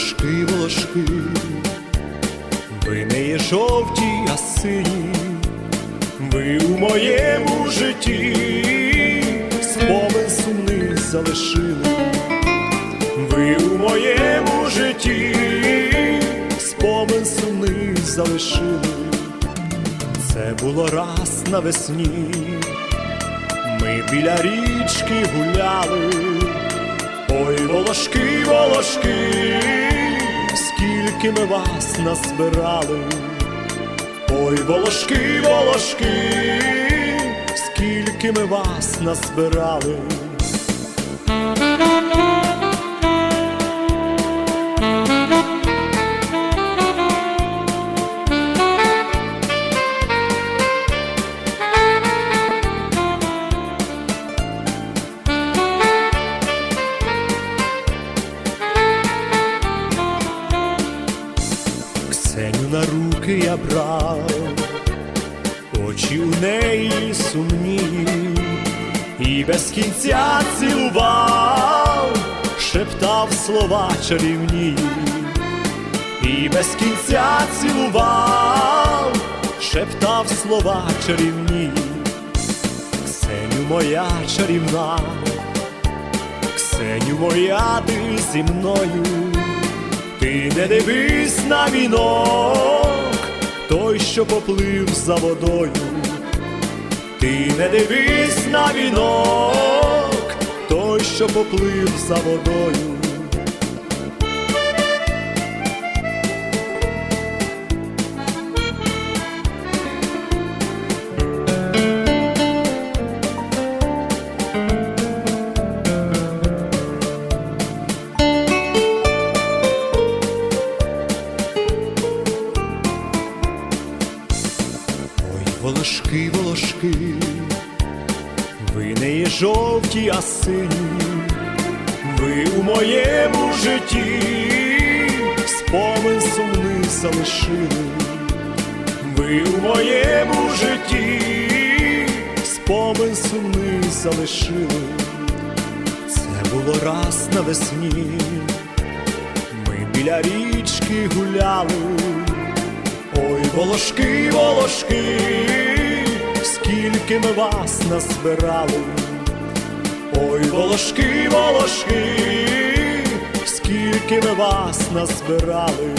волошки, волошки, ви не є жовті, а сині, ви у моєму житті. Спомин сумний залишили, ви у моєму житті. Спомин сумний залишили. Це було раз навесні, ми біля річки гуляли. Ой, волошки, волошки, скільки ми вас назбирали. Ой, волошки, волошки, скільки ми вас назбирали. Ксеню на руки я брав, очі у неї сумні, і без кінця цілував, шептав слова чарівні, і без кінця цілував, шептав слова чарівні, Ксеню моя чарівна, Ксеню моя ти зі мною. Ти не дивись на вінок, той, що поплив за водою, ти не дивись на вінок, той, що поплив за водою. Волошки, волошки, ви не є жовті, а сині, ви у моєму житті спомин сумний залишили, ви у моєму житті спомин сумний залишили. Це було раз навесні, ми біля річки гуляли. Волошки, волошки, скільки ми вас назбирали. Ой, волошки, волошки, скільки ми вас назбирали.